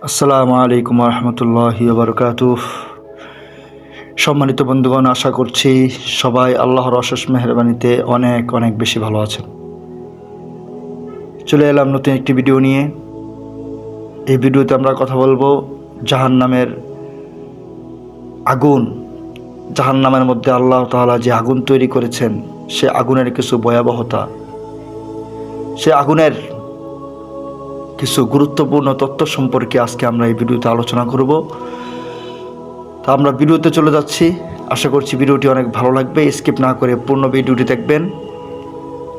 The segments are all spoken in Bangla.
আসসালামু আলাইকুম রহমতুল্লাহ বারকাত সম্মানিত বন্ধুগণ, আশা করছি সবাই আল্লাহর অশেষ মেহরবানিতে অনেক অনেক বেশি ভালো আছেন। চলে এলাম নতুন একটি ভিডিও নিয়ে। এই ভিডিওতে আমরা কথা বলব জাহান নামের আগুন। জাহান নামের মধ্যে আল্লাহ তাআলা যে আগুন তৈরি করেছেন, সে আগুনের কিছু ভয়াবহতা। সে আগুনের কিছু গুরুত্বপূর্ণ তথ্য সম্পর্কে আজকে আমরা এই ভিডিওতে আলোচনা করব। তা আমরা ভিডিওতে চলে যাচ্ছি। আশা করছি ভিডিওটি অনেক ভালো লাগবে। স্কিপ না করে পূর্ণ ভিডিওটি দেখবেন।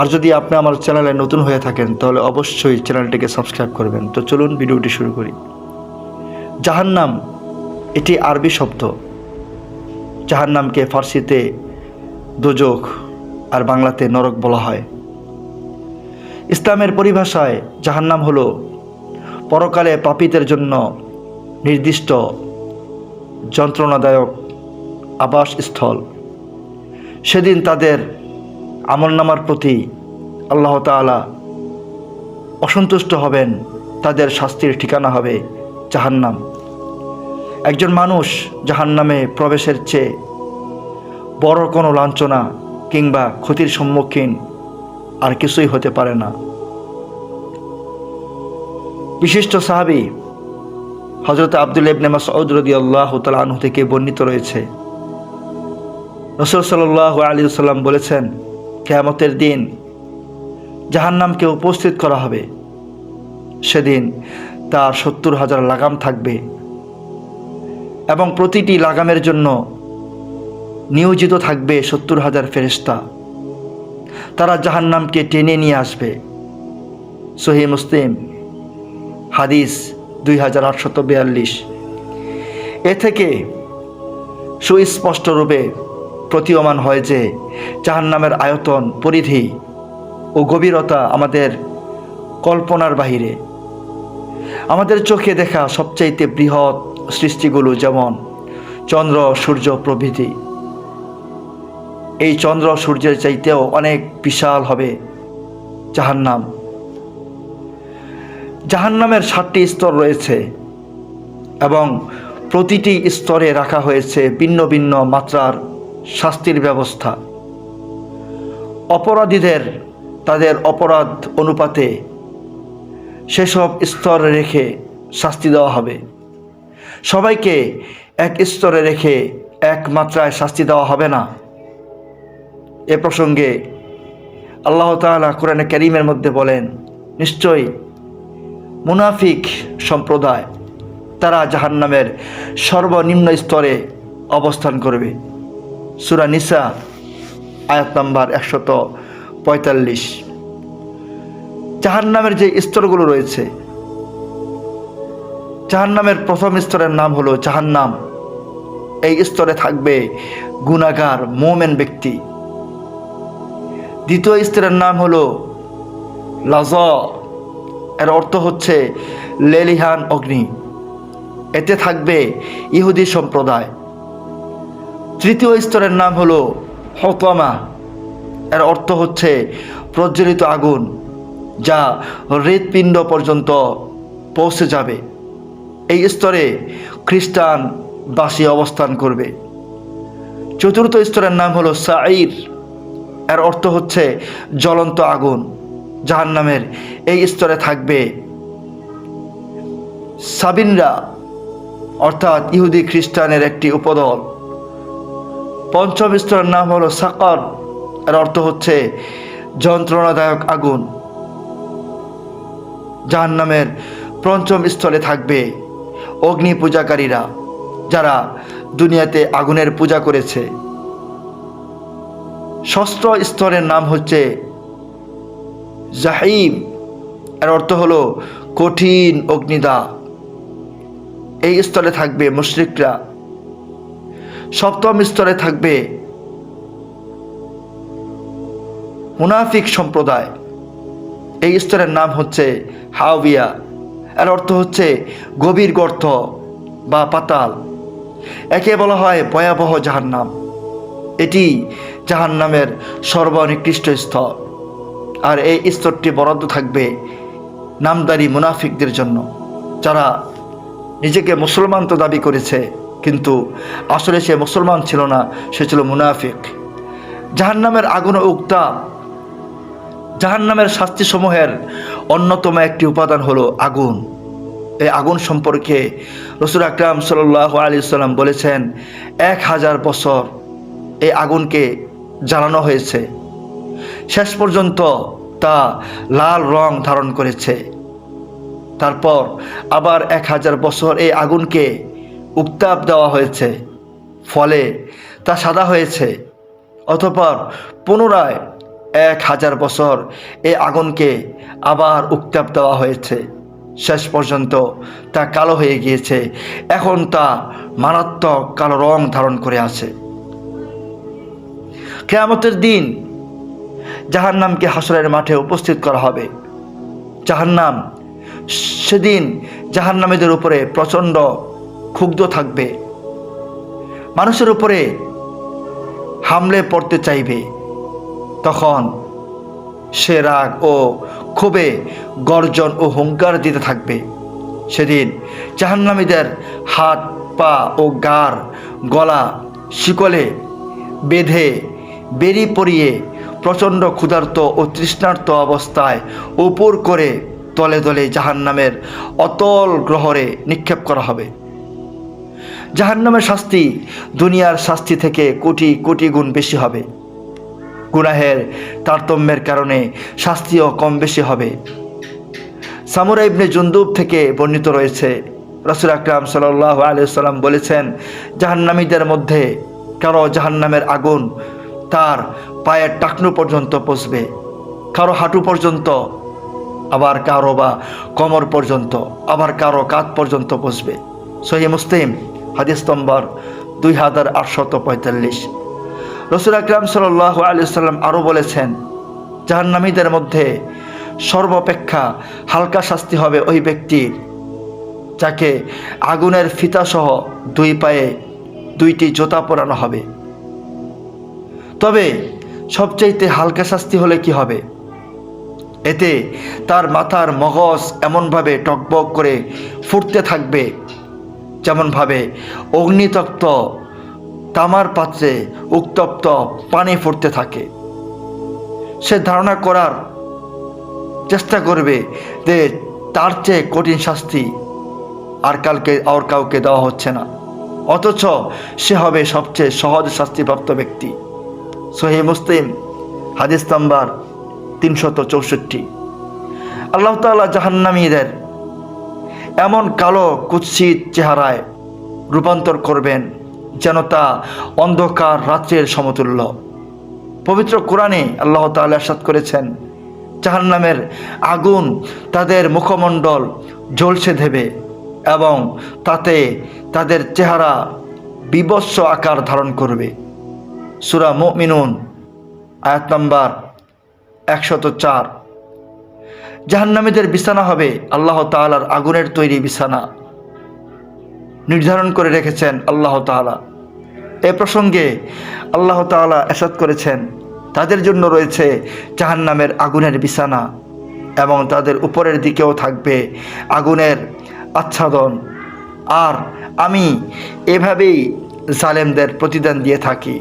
আর যদি আপনি আমার চ্যানেলে নতুন হয়ে থাকেন, তাহলে অবশ্যই চ্যানেলটিকে সাবস্ক্রাইব করবেন। তো চলুন ভিডিওটি শুরু করি। জাহান্নাম এটি আরবি শব্দ। জাহান্নামকে ফার্সিতে দোজক আর বাংলাতে নরক বলা হয়। ইসলামের পরিভাষায় জাহান্নাম হল পরকালে পাপীদের জন্য নির্দিষ্ট যন্ত্রণাদায়ক আবাসস্থল। সেদিন তাদের আমলনামার প্রতি আল্লাহ তাআলা অসন্তুষ্ট হবেন, তাদের শাস্তির ঠিকানা হবে জাহান্নাম। একজন মানুষ জাহান্নামে প্রবেশের চেয়ে বড় কোনো লাঞ্ছনা কিংবা ক্ষতির সম্মুখীন আর কিছুই হতে পারে না। বিশিষ্ট সাহাবি হজরত আব্দুল ইবনে মাসউদ রাদিয়াল্লাহু তাআলা আনহু থেকে বর্ণিত রয়েছে। রসুল সাল্লাল্লাহু আলাইহি সাল্লাম বলেছেন, কিয়ামতের দিন জাহান্নামকে উপস্থিত করা হবে। সেদিন তার সত্তর হাজার লাগাম থাকবে এবং প্রতিটি লাগামের জন্য নিয়োজিত থাকবে সত্তর হাজার ফেরেশতা। তারা জাহান্নামকে টেনে নিয়ে আসবে। সহি মুসলিম, হাদিস দুই হাজার আটশত বিয়াল্লিশ। এ থেকে সুস্পষ্ট রূপে প্রতীয়মান হয় যে, জাহান্নামের আয়তন, পরিধি ও গভীরতা আমাদের কল্পনার বাহিরে। আমাদের চোখে দেখা সবচাইতে বৃহৎ সৃষ্টিগুলো যেমন চন্দ্র, সূর্য প্রভৃতি। এই চন্দ্র সূর্যের চাইতেও অনেক বিশাল হবে জাহান্নাম। জাহান্নামের সাতটি স্তর রয়েছে এবং প্রতিটি স্তরে রাখা হয়েছে ভিন্ন ভিন্ন মাত্রার শাস্তির ব্যবস্থা। অপরাধীদের তাদের অপরাধ অনুপাতে সেসব স্তর রেখে শাস্তি দেওয়া হবে। সবাইকে এক স্তরে রেখে এক মাত্রায় শাস্তি দেওয়া হবে না। এ প্রসঙ্গে আল্লাহ তাআলা কোরআনে করিমের মধ্যে বলেন, নিশ্চয়ই মুনাফিক সম্প্রদায় তারা জাহান্নামের সর্বনিম্ন স্তরে অবস্থান করবে। সুরা নিসা, আয়াত নাম্বার একশত পঁয়তাল্লিশ। জাহান্নামের যে স্তরগুলো রয়েছে, জাহান্নামের প্রথম স্তরের নাম হলো জাহান্নাম। এই স্তরে থাকবে গুণাগার মোমেন ব্যক্তি। দ্বিতীয় স্তরের নাম হলো লাজ। এর অর্থ হচ্ছে লেলিহান অগ্নি। এতে থাকবে ইহুদি সম্প্রদায়। তৃতীয় স্তরের নাম হলো হতমা। এর অর্থ হচ্ছে প্রজ্বলিত আগুন, যা হৃৎপিণ্ড পর্যন্ত পৌঁছে যাবে। এই স্তরে খ্রিস্টান বাসী অবস্থান করবে। চতুর্থ স্তরের নাম হলো সাইর এর অর্থ হচ্ছে জ্বলন্ত আগুন জাহান নামের এই স্তরে থাকবে। সাবিনরা, অর্থাৎ ইহুদি খ্রিস্টানের একটি উপদল। পঞ্চম স্তরের নাম হলো সাকর, এর অর্থ হচ্ছে যন্ত্রণাদায়ক আগুন। জাহান নামের পঞ্চম স্থলে থাকবে অগ্নি পূজাকারীরা যারা দুনিয়াতে আগুনের পূজা করেছে। ষষ্ঠ স্তরের নাম হচ্ছে জাহিম। এর অর্থ হলো কঠিন অগ্নিদা। এই স্তরে থাকবে মুশরিকরা। সপ্তম স্তরে থাকবে মুনাফিক সম্প্রদায়। এই স্তরের নাম হচ্ছে হাওবিয়া। এর অর্থ হচ্ছে গভীর গর্ত বা পাতাল। একে বলা হয় ভয়াবহ জাহান্নাম। এটি জাহান্নামের সর্বনিকৃষ্ট স্তর আর এই স্তরটি বরাদ্দ থাকবে নামদারি মুনাফিকদের জন্য, যারা নিজেকে মুসলমান তো দাবি করেছে, কিন্তু আসলে সে মুসলমান ছিল না, সে ছিল মুনাফিক। জাহান্নামের আগুন উত্তাপ জাহান্নামের শাস্তিসমূহের অন্যতম একটি উপাদান হলো আগুন। এই আগুন সম্পর্কে রসুল আকরাম সাল্লাহ আলী সাল্লাম বলেছেন, এক হাজার বছর এই আগুনকে জ্বালানো হয়েছে। শেষ পর্যন্ত তা লাল রং ধারণ করেছে। তারপর আবার এক হাজার বছর এই আগুনকে উত্তাপ দেওয়া হয়েছে। ফলে তা সাদা হয়েছে। অতপর পুনরায় এক হাজার বছর এই আগুনকে আবার উত্তাপ দেওয়া হয়েছে। শেষ পর্যন্ত তা কালো হয়ে গিয়েছে। এখন তা মারাত্মক কালো রং ধারণ করে আছে। কেয়ামতের দিন জাহান্নামকে হাসরের মাঠে উপস্থিত করা হবে। জাহান্নাম, সেদিন জাহান্নামীদের উপরে প্রচণ্ড ক্ষুব্ধ থাকবে। মানুষের উপরে হামলে পড়তে চাইবে। তখন সে রাগ ও ক্ষোভে গর্জন ও হুঙ্কার দিতে থাকবে। সেদিন জাহান্নামীদের হাত, পা ও গার, গলা, শিকলে বেঁধে বেরি পরিয়ে প্রচণ্ড ক্ষুধার্ত ও তৃষ্ণার্ত অবস্থায় উপর করে তলে তলে জাহান্নামের অতল গ্রহরে নিক্ষেপ করা হবে। জাহান্নামের শাস্তি দুনিয়ার শাস্তি থেকে কোটি কোটি গুণ বেশি হবে। গুনাহের তারতম্যের কারণে শাস্তিও কম বেশি হবে। সামুরা ইবনে জুন্দুব থেকে বর্ণিত রয়েছে, রসুল আকরাম সাল্লাহ আলিয়াল্লাম বলেছেন, জাহান্নামীদের মধ্যে কারও জাহান্নামের আগুন তার পায়ের টাকনু পর্যন্ত পৌঁছবে কারও হাঁটু পর্যন্ত, আবার কারও বা কমর পর্যন্ত, আবার কারও কাত পর্যন্ত পৌঁছবে সহি মুসলিম, হাদিস নম্বর দুই হাজার আটশত পঁয়তাল্লিশ। রসুল আকরাম সাল সাল্লাহ আলিয়াল্লাম আরও বলেছেন, জাহান্নামীদের মধ্যে সর্বাপেক্ষা হালকা শাস্তি হবে ওই ব্যক্তির যাকে আগুনের ফিতাসহ দুই পায়ে দুইটি জোতা পরানো হবে। তবে সবচাইতে হালকা শাস্তি হলে কি হবে? এতে তার মাথার মগজ এমনভাবে টকবক করে ফুটতে থাকবে, যেমনভাবে অগ্নিতপ্ত তামার পাত্রে উত্তপ্ত পানি ফুটতে থাকে। সে ধারণা করার চেষ্টা করবে যে তার চেয়ে কঠিন শাস্তি আর কালকে, আর কাউকে দেওয়া হচ্ছে না। অথচ সে হবে সবচেয়ে সহজ শাস্তিপ্রাপ্ত ব্যক্তি। সহি মুসলিম, হাদিস নাম্বার তিনশত চৌষট্টি। আল্লাহ তাল্লাহ জাহান্নামীদের এমন কালো কুৎসিত চেহারায় রূপান্তর করবেন যেন তা অন্ধকার রাত্রের সমতুল্য। পবিত্র কোরআনে আল্লাহ তাআলা সাত করেছেন, জাহান্নামের আগুন তাদের মুখমণ্ডল ঝলসে দেবে এবং তাতে তাদের চেহারা বিবস্ব আকার ধারণ করবে। সুরা মিনুন আয়াত নাম্বার একশত চার। জাহান্নামীদের বিছানা হবে আল্লাহ তাআলার আগুনের তৈরি বিছানা। নির্ধারণ করে রেখেছেন আল্লাহ তাআলা। এ প্রসঙ্গে আল্লাহ তাআলা এসাদ করেছেন, তাদের জন্য রয়েছে জাহান্নামের আগুনের বিছানা এবং তাদের উপরের দিকেও থাকবে আগুনের আচ্ছাদন। আর আমি এভাবেই জালেমদের প্রতিদান দিয়ে থাকি।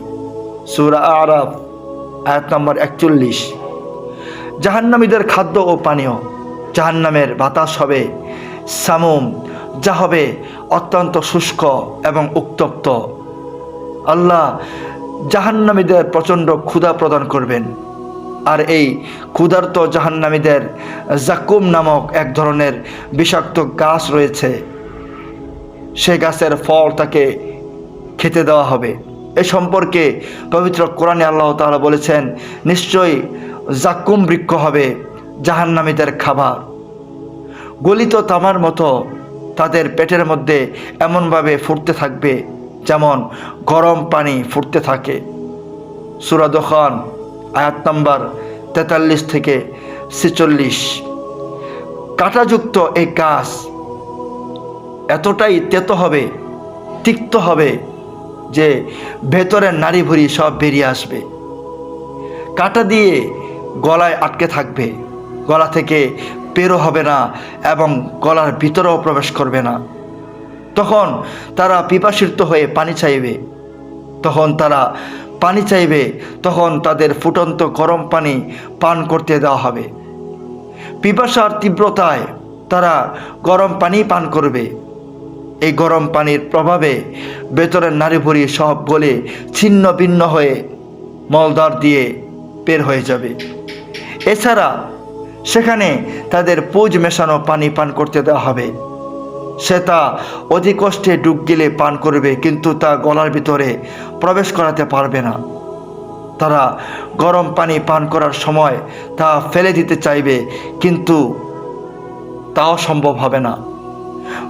সুরা আরব আয়াত নম্বর একচল্লিশ। জাহান্নামীদের খাদ্য ও পানীয়, জাহান্নামের বাতাস হবে সামুম, যা হবে অত্যন্ত শুষ্ক এবং উত্তপ্ত। আল্লাহ জাহান্নামীদের প্রচণ্ড ক্ষুধা প্রদান করবেন। আর এই ক্ষুধার্ত জাহান্নামীদের জাকুম নামক এক ধরনের বিষাক্ত গাছ রয়েছে। সে গাছের ফল তাকে খেতে দেওয়া হবে। এ সম্পর্কে পবিত্র কোরআনে আল্লাহ তাআলা বলেছেন, নিশ্চয়ই জাকুম বৃক্ষ হবে জাহান্নামীদের খাবার। গলিত তামার মতো তাদের পেটের মধ্যে এমনভাবে ফুটতে থাকবে যেমন গরম পানি ফুটতে থাকে। সুরাদখান আয়াত নম্বর তেতাল্লিশ থেকে ছেচল্লিশ। কাঁটাযুক্ত এই গাছ এতটাই তেতো হবে, তিক্ত হবে যে ভেতরের নারী ভুড়ি সব বেরিয়ে আসবে। কাটা দিয়ে গলায় আটকে থাকবে। গলা থেকে পেরো হবে না এবং গলার ভিতরেও প্রবেশ করবে না। তখন তারা পিপাসিত হয়ে পানি চাইবে। তখন তারা পানি চাইবে। তখন তাদের ফুটন্ত গরম পানি পান করতে দেওয়া হবে। পিপাসার তীব্রতায় তারা গরম পানি পান করবে। এই গরম পানির প্রভাবে ভেতরের নারীভুরি সব গলে ছিন্ন ভিন্ন হয়ে মলদার দিয়ে বের হয়ে যাবে। এছাড়া সেখানে তাদের পুজ মেশানো পানি পান করতে দেওয়া হবে। সে তা অতি কষ্টে ডুব গেলে পান করবে, কিন্তু তা গলার ভিতরে প্রবেশ করাতে পারবে না। তারা গরম পানি পান করার সময় তা ফেলে দিতে চাইবে, কিন্তু তাও সম্ভব হবে না।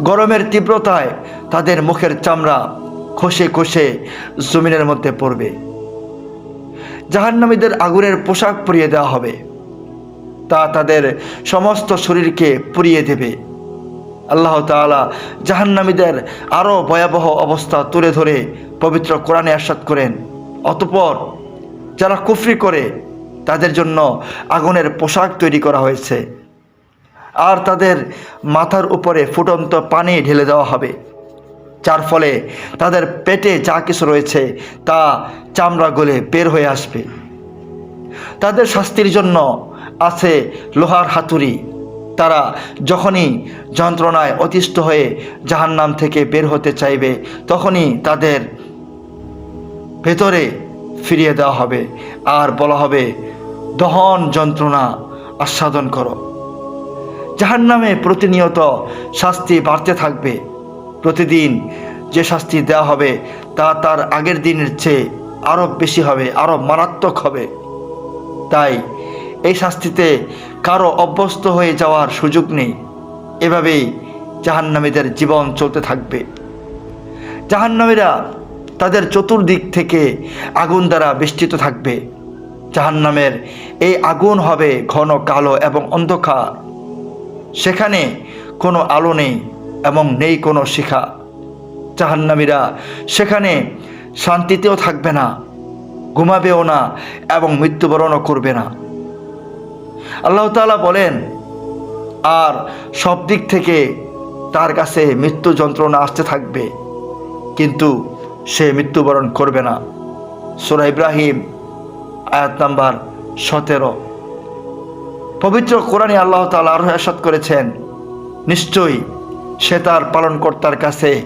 গরমের তীব্রতায় তাদের মুখের চামড়া খসে খসে জমিনের মধ্যে পড়বে। জাহান্নামীদের আগুনের পোশাক পরিয়ে দেওয়া হবে। তা তাদের সমস্ত শরীরকে পুড়িয়ে দেবে। আল্লাহ তাআলা জাহান্নামীদের আরও ভয়াবহ অবস্থা তুলে ধরে পবিত্র কোরআনে আশ্বাদ করেন। অতপর যারা কুফরি করে, তাদের জন্য আগুনের পোশাক তৈরি করা হয়েছে। আর তাদের মাথার উপরে ফুটন্ত পানি ঢেলে দেওয়া হবে। যার ফলে তাদের পেটে যা কিছু রয়েছে তা চামড়া গলে বের হয়ে আসবে। তাদের শাস্তির জন্য আছে লোহার হাতুড়ি। তারা যখনই যন্ত্রণায় অতিষ্ঠ হয়ে জাহান্নাম থেকে বের হতে চাইবে, তখনই তাদের ভেতরে ফিরিয়ে দেওয়া হবে। আর বলা হবে, দহন যন্ত্রণা আস্বাদন করো। জাহান্নামে প্রতিনিয়ত শাস্তি বাড়তে থাকবে। প্রতিদিন যে শাস্তি দেওয়া হবে, তা তার আগের দিনের চেয়ে আরও বেশি হবে আরও মারাত্মক হবে। তাই এই শাস্তিতে কারও অভ্যস্ত হয়ে যাওয়ার সুযোগ নেই। এভাবেই জাহান্নামীদের জীবন চলতে থাকবে। জাহান্নামীরা তাদের চতুর্দিক থেকে আগুন দ্বারা বেষ্টিত থাকবে। জাহান্নামের এই আগুন হবে ঘন কালো এবং অন্ধকার। সেখানে কোনো আলো নেই এবং নেই কোনো শিখা। জাহান্নামীরা সেখানে শান্তিতেও থাকবে না, ঘুমাবেও না এবং মৃত্যুবরণও করবে না। আল্লাহ তাআলা বলেন, আর সব দিক থেকে তার কাছে মৃত্যু যন্ত্রণা আসতে থাকবে, কিন্তু সে মৃত্যুবরণ করবে না। সুরা ইব্রাহিম, আয়াত নাম্বার সতেরো। পবিত্র কোরআনে আল্লাহ তালা আরও এরশাদ করেছেন, নিশ্চয়ই সে তার পালনকর্তার কাছে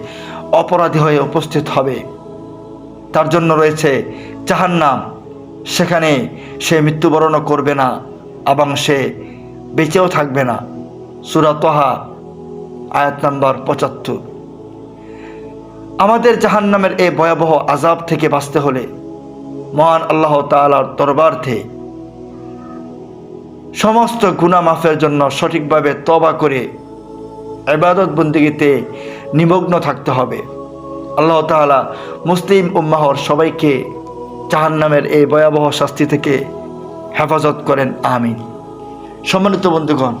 অপরাধী হয়ে উপস্থিত হবে। তার জন্য রয়েছে জাহান্নাম, সেখানে সে মৃত্যুবরণও করবে না এবং সে বেঁচেও থাকবে না। সুরা তহা, আয়াত নাম্বার পঁচাত্তর। আমাদের জাহান্নামের এই ভয়াবহ আজাব থেকে বাঁচতে হলে মহান আল্লাহ তালার দরবার্থে সমস্ত গুণা মাফের জন্য সঠিকভাবে তবা করে এবাদত বন্দিগিতে নিমগ্ন থাকতে হবে। আল্লাহ তাআলা মুসলিম উম্মাহর সবাইকে জাহান্নামের এই ভয়াবহ শাস্তি থেকে হেফাজত করেন, আমিন। সম্মানিত বন্ধুগণ,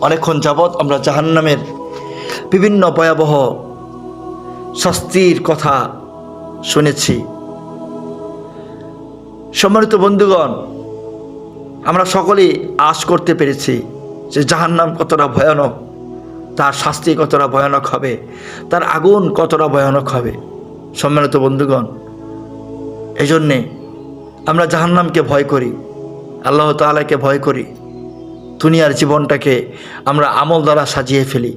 অনেকক্ষণ যাবৎ আমরা জাহান্নামের বিভিন্ন ভয়াবহ শাস্তির কথা শুনেছি। সম্মানিত বন্ধুগণ আমরা সকলেই আশ করতে পেরেছি যে জাহান্নাম কতটা ভয়ানক, তার শাস্তি কতটা ভয়ানক হবে, তার আগুন কতটা ভয়ানক হবে। সম্মানিত বন্ধুগণ এই জন্যে আমরা জাহান্নামকে ভয় করি, আল্লাহ তাআলাকে ভয় করি, দুনিয়ার জীবনটাকে আমরা আমল দ্বারা সাজিয়ে ফেলি।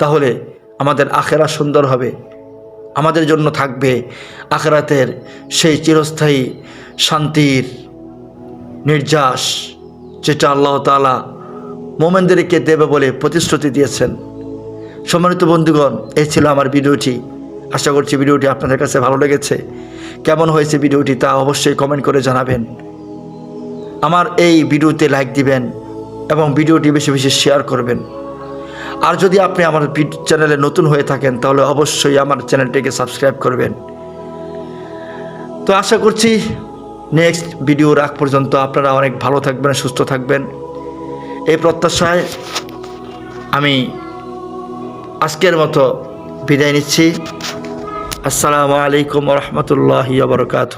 তাহলে আমাদের আখেরা সুন্দর হবে, আমাদের জন্য থাকবে আখেরাতের সেই চিরস্থায়ী শান্তির নির্যাস, যেটা আল্লাহ তালা মোমেনদেরকে দেবে বলে প্রতিশ্রুতি দিয়েছেন। সম্মানিত বন্ধুগণ, এই ছিল আমার ভিডিওটি। আশা করছি ভিডিওটি আপনাদের কাছে ভালো লেগেছে। কেমন হয়েছে ভিডিওটি তা অবশ্যই কমেন্ট করে জানাবেন। আমার এই ভিডিওতে লাইক দিবেন এবং ভিডিওটি বেশি বেশি শেয়ার করবেন। আর যদি আপনি আমার চ্যানেলে নতুন হয়ে থাকেন, তাহলে অবশ্যই আমার চ্যানেলটিকে সাবস্ক্রাইব করবেন। তো আশা করছি নেক্সট ভিডিও রাখ পর্যন্ত আপনারা অনেক ভালো থাকবেন, সুস্থ থাকবেন। এই প্রত্যাশায় আমি আজকের মতো বিদায় নিচ্ছি। আসসালামু আলাইকুম রহমতুল্লাহ বরকাত